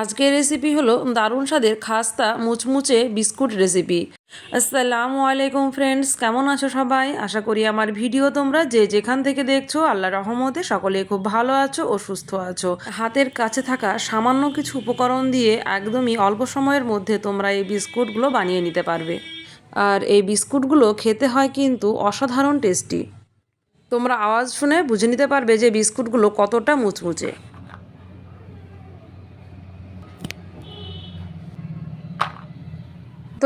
আজকের রেসিপি হলো দারুণ স্বাদের খাস্তা মুচমুচে বিস্কুট রেসিপি আসসালামু আলাইকুম ফ্রেন্ডস কেমন আছো সবাই? আশা করি আমার ভিডিও তোমরা যে যেখান থেকে দেখছ আল্লাহ রহমতে সকলে খুব ভালো আছো ও সুস্থ আছো। হাতের কাছে থাকা সামান্য কিছু উপকরণ দিয়ে একদমই অল্প সময়ের মধ্যে তোমরা এই বিস্কুটগুলো বানিয়ে নিতে পারবে। আর এই বিস্কুটগুলো খেতে হয় কিন্তু অসাধারণ টেস্টি তোমরা আওয়াজ শুনে বুঝে নিতে পারবে যে বিস্কুটগুলো কতটা মুচমুচে।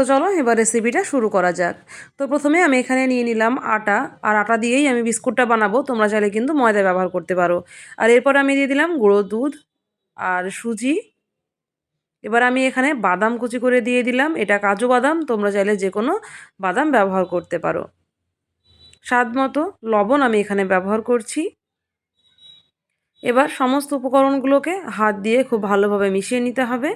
তো চলো এবার রেসিপিটা শুরু করা যাক। তো প্রথমে আমি এখানে নিয়ে নিলাম আটা। আর আটা দিয়েই আমি বিস্কুটটা বানাবো। তোমরা চাইলে কিন্তু ময়দা ব্যবহার করতে পারো। আর এরপর আমি দিয়ে দিলাম গুঁড়ো দুধ আর সুজি। এবার আমি এখানে বাদাম কুচি করে দিয়ে দিলাম। এটা কাজু বাদাম। তোমরা চাইলে যে কোনো বাদাম ব্যবহার করতে পারো। স্বাদ মতো লবণ আমি এখানে ব্যবহার করছি। এবার সমস্ত উপকরণগুলোকে হাত দিয়ে খুব ভালোভাবে মিশিয়ে নিতে হবে।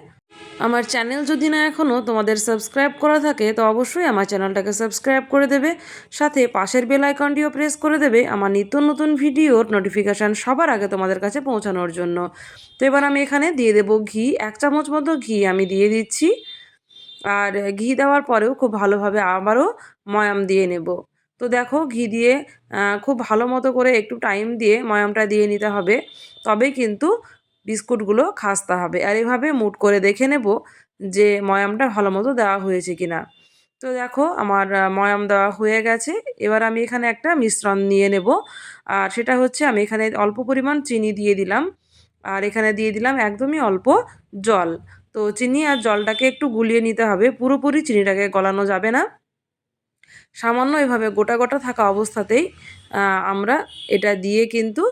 আমার চ্যানেল যদি না এখনও তোমাদের সাবস্ক্রাইব করা থাকে, তো অবশ্যই আমার চ্যানেলটাকে সাবস্ক্রাইব করে দেবে। সাথে পাশের বেল আইকনটিও প্রেস করে দেবে আমার নিত্য নতুন ভিডিওর নোটিফিকেশান সবার আগে তোমাদের কাছে পৌঁছানোর জন্য। তো এবার আমি এখানে দিয়ে দেবো ঘি। এক চামচ মতো ঘি আমি দিয়ে দিচ্ছি। আর ঘি দেওয়ার পরেও খুব ভালোভাবে আবারও ময়াম দিয়ে নেব। তো দেখো ঘি দিয়ে খুব ভালো মতো করে একটু টাইম দিয়ে ময়ামটা দিয়ে নিতে হবে। তবেই কিন্তু বিস্কুটগুলো খাস্তা হবে। আর এভাবে মুট করে দেখে নেব যে ময়ামটা ভালো মতো দেওয়া হয়েছে কিনা। তো দেখো আমার ময়াম দেওয়া হয়ে গেছে। এবার আমি এখানে একটা মিশ্রণ নিয়ে নেব। আর সেটা হচ্ছে আমি এখানে অল্প পরিমাণ চিনি দিয়ে দিলাম। আর এখানে দিয়ে দিলাম একদমই অল্প জল। তো চিনি আর জলটাকে একটু গুলিয়ে নিতে হবে। পুরোপুরি চিনিটাকে গলানো যাবে না। সামান্য এভাবে গোটা গোটা থাকা অবস্থাতেই আমরা এটা দিয়ে কিন্তু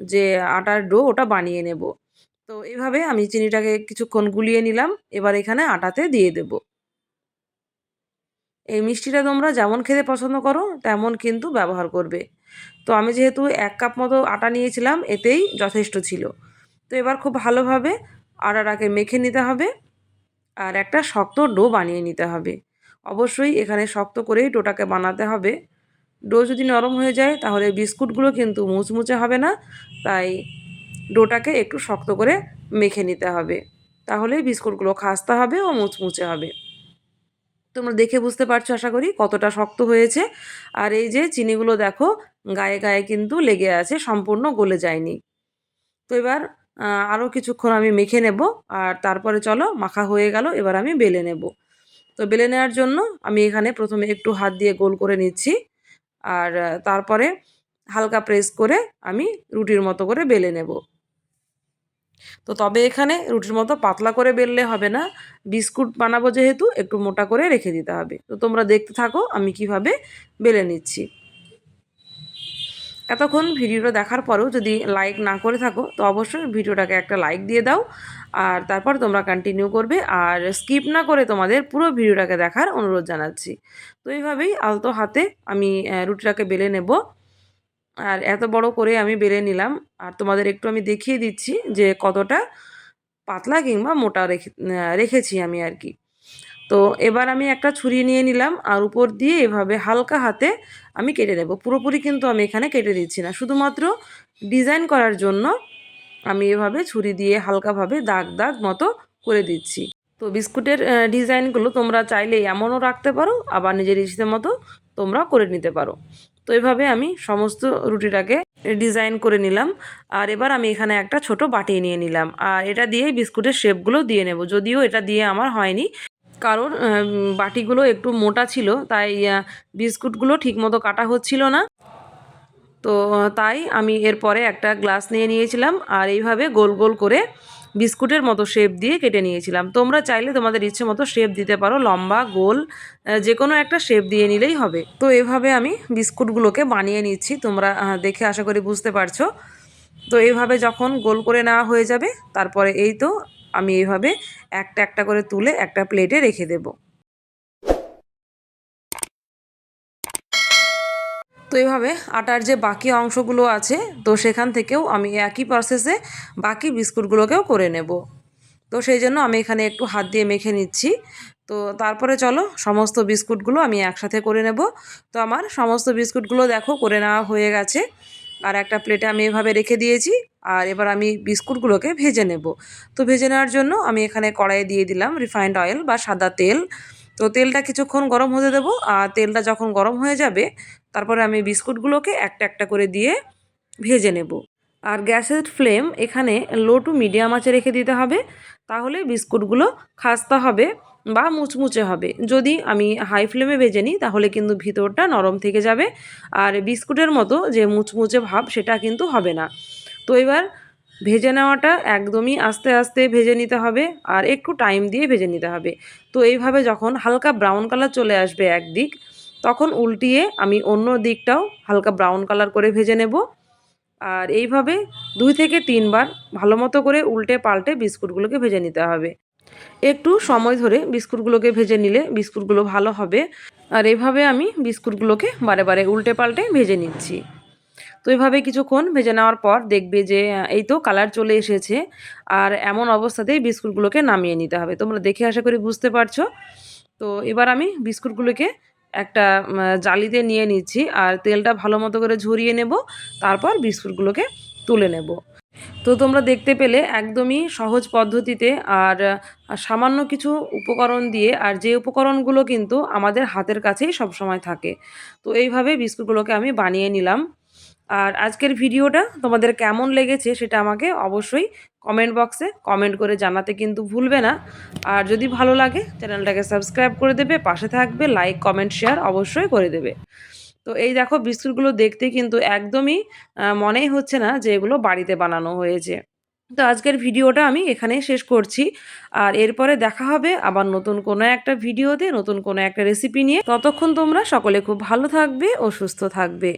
যে আটার ডো ওটা বানিয়ে নেব। তো এভাবে আমি চিনিটাকে কিছুক্ষণ গুলিয়ে নিলাম, এবার এখানে আটাতে দিয়ে দেব। এই মিষ্টিটা তোমরা যেমন খেতে পছন্দ করো, তেমন কিন্তু ব্যবহার করবে। তো আমি যেহেতু এক কাপ মতো আটা নিয়েছিলাম, এতেই যথেষ্ট ছিল। তো এবার খুব ভালোভাবে আটাটাকে মেখে নিতে হবে, আর একটা শক্ত ডো বানিয়ে নিতে হবে। অবশ্যই এখানে শক্ত করেই ডোটাকে বানাতে হবে। ডো যদি নরম হয়ে যায়, তাহলে বিস্কুটগুলো কিন্তু মুচমুচে হবে না। তাই ডোটাকে একটু শক্ত করে মেখে নিতে হবে। তাহলেই বিস্কুটগুলো খাস্তা হবে ও মুচমুচে হবে। তোমরা দেখে বুঝতে পারছ আশা করি কতটা শক্ত হয়েছে। আর এই যে চিনিগুলো দেখো, গায়ে গায়ে কিন্তু লেগে আছে, সম্পূর্ণ গলে যায়নি। তো এবার আরও কিছুক্ষণ আমি মেখে নেব। আর তারপরে চলো, মাখা হয়ে গেল, এবার আমি বেলে নেব। তো বেলে নেওয়ার জন্য আমি এখানে প্রথমে একটু হাত দিয়ে গোল করে নিচ্ছি। আর তারপরে হালকা প্রেস করে আমি রুটির মতো করে বেলে নেব। তো তবে এখানে রুটির মতো পাতলা করে বেললে হবে না। বিস্কুট বানাবো যেহেতু, একটু মোটা করে রেখে দিতে হবে। তো তোমরা দেখতে থাকো আমি কীভাবে বেলে নিচ্ছি। এতক্ষণ ভিডিওটা দেখার পরেও যদি লাইক না করে থাকো, তো অবশ্যই ভিডিওটাকে একটা লাইক দিয়ে দাও। আর তারপর তোমরা কন্টিনিউ করবে। আর স্কিপ না করে তোমাদের পুরো ভিডিওটাকে দেখার অনুরোধ জানাচ্ছি। তো এইভাবেই আলতো হাতে আমি রুটিটাকে বেলে নেব। আর এত বড় করে আমি বেলে নিলাম। আর তোমাদের একটু আমি দেখিয়ে দিচ্ছি যে কতটা পাতলা কিংবা মোটা রেখে রেখেছি আমি আর কি। তো এবার আমি একটা ছুরি নিয়ে নিলাম আর উপর দিয়ে এভাবে হালকা হাতে আমি কেটে নেব। পুরোপুরি কিন্তু আমি এখানে কেটে দিচ্ছি না। শুধুমাত্র ডিজাইন করার জন্য আমি এভাবে ছুরি দিয়ে হালকাভাবে দাগ দাগ মতো করে দিচ্ছি। তো বিস্কুটের ডিজাইনগুলো তোমরা চাইলে এমনও রাখতে পারো, আবার নিজের ইচ্ছে মতো তোমরা করে নিতে পারো। তো এভাবে আমি সমস্ত রুটিটাকে ডিজাইন করে নিলাম আর এবার আমি এখানে একটা ছোট বাটি নিয়ে নিলাম। আর এটা দিয়েই বিস্কুটের শেপগুলো দিয়ে নেব। যদিও এটা দিয়ে আমার হয়নি কারণ বাটিগুলো একটু মোটা ছিল, তাই বিস্কুটগুলো ঠিকমতো কাটা হচ্ছিল না। তো, তাই আমি এরপরে একটা গ্লাস নিয়ে নিয়েছিলাম আর এইভাবে গোল গোল করে বিস্কুটের মতো শেপ দিয়ে কেটে নিয়েছিলাম। তোমরা চাইলে তোমাদের ইচ্ছে মতো শেপ দিতে পারো, লম্বা, গোল যে কোনো একটা শেপ দিয়ে নিলেই হবে। তো এভাবে আমি বিস্কুটগুলোকে বানিয়ে নিচ্ছি, তোমরা দেখে আশা করি বুঝতে পারছ। তো এইভাবে যখন গোল করে নেওয়া হয়ে যাবে, তারপরে এই তো আমি এইভাবে একটা একটা করে তুলে একটা প্লেটে রেখে দেব। তো এইভাবে আটার যে বাকি অংশগুলো আছে, তো সেখান থেকেও আমি একই প্রসেসে বাকি বিস্কুটগুলোকেও করে নেব। তো সেই জন্য আমি এখানে একটু হাত দিয়ে মেখে নিচ্ছি। তো তারপরে চলো, সমস্ত বিস্কুটগুলো আমি একসাথে করে নেব। তো আমার সমস্ত বিস্কুটগুলো দেখো, করে নেওয়া হয়ে গেছে। আর একটা প্লেটে আমি এভাবে রেখে দিয়েছি, আর এবার আমি বিস্কুটগুলোকে ভেজে নেব। তো ভেজে নেওয়ার জন্য আমি এখানে কড়াইয়ে দিয়ে দিলাম রিফাইন্ড অয়েল বা সাদা তেল। তো তেলটা কিছুক্ষণ গরম হতে দেবো, আর তেলটা যখন গরম হয়ে যাবে, তারপরে আমি বিস্কুটগুলোকে একটা একটা করে দিয়ে ভেজে নেব। আর গ্যাসের ফ্লেম এখানে লো টু মিডিয়াম আঁচে রেখে দিতে হবে, তাহলে বিস্কুটগুলো খাস্তা হবে। বা মুচমুচে হবে। যদি আমি হাই ফ্লেমে ভেজে নিই, তাহলে কিন্তু ভিতরটা নরম থেকে যাবে। আর বিস্কুটের মতো যে মুচমুচে ভাব, সেটা কিন্তু হবে না। তো এবার ভেজে নেওয়াটা একদমই আস্তে আস্তে ভেজে নিতে হবে আর একটু টাইম দিয়ে ভেজে নিতে হবে। তো এইভাবে যখন হালকা ব্রাউন কালার চলে আসবে একদিক, তখন উল্টিয়ে আমি অন্য দিকটাও হালকা ব্রাউন কালার করে ভেজে নেব। আর এইভাবে দুই থেকে তিনবার ভালো মতো করে উল্টে পাল্টে বিস্কুটগুলোকে ভেজে নিতে হবে। একটু সময় ধরে বিস্কুটগুলোকে ভেজে নিলে বিস্কুটগুলো ভালো হবে। আর এভাবে আমি বিস্কুটগুলোকে বারে বারে উল্টে পাল্টে ভেজে নিচ্ছি। তো এইভাবে কিছুক্ষণ ভেজে নেওয়ার পর দেখবে যে এই তো কালার চলে এসেছে। আর এমন অবস্থাতেই বিস্কুটগুলোকে নামিয়ে নিতে হবে। তোমরা দেখে আশা করি বুঝতে পারছ। তো এবার আমি বিস্কুটগুলোকে একটা জালিতে নিয়ে নিচ্ছি। আর তেলটা ভালো মতো করে ঝরিয়ে নেব। তারপর বিস্কুটগুলোকে তুলে নেব। তো তোমরা দেখতে পেলে একদমই সহজ পদ্ধতিতে আর সামান্য কিছু উপকরণ দিয়ে, আর যে উপকরণগুলো কিন্তু আমাদের হাতের কাছেই সবসময় থাকে। তো এইভাবে বিস্কুটগুলোকে আমি বানিয়ে নিলাম। আর আজকের ভিডিওটা তোমাদের কেমন লেগেছে সেটা আমাকে অবশ্যই কমেন্ট বক্সে কমেন্ট করে জানাতে কিন্তু ভুলবে না। আর যদি ভালো লাগে, চ্যানেলটাকে সাবস্ক্রাইব করে দেবে, পাশে থাকবে, লাইক, কমেন্ট, শেয়ার অবশ্যই করে দেবে। তো এই দেখো বিস্কুটগুলো দেখতে কিন্তু একদমই মনেই হচ্ছে না যে এগুলো বাড়িতে বানানো হয়েছে। তো আজকের ভিডিওটা আমি এখানেই শেষ করছি। আর এরপরে দেখা হবে আবার নতুন কোনো একটা ভিডিওতে, নতুন কোনো একটা রেসিপি নিয়ে। ততক্ষণ তোমরা সকলে খুব ভালো থাকবে ও সুস্থ থাকবে।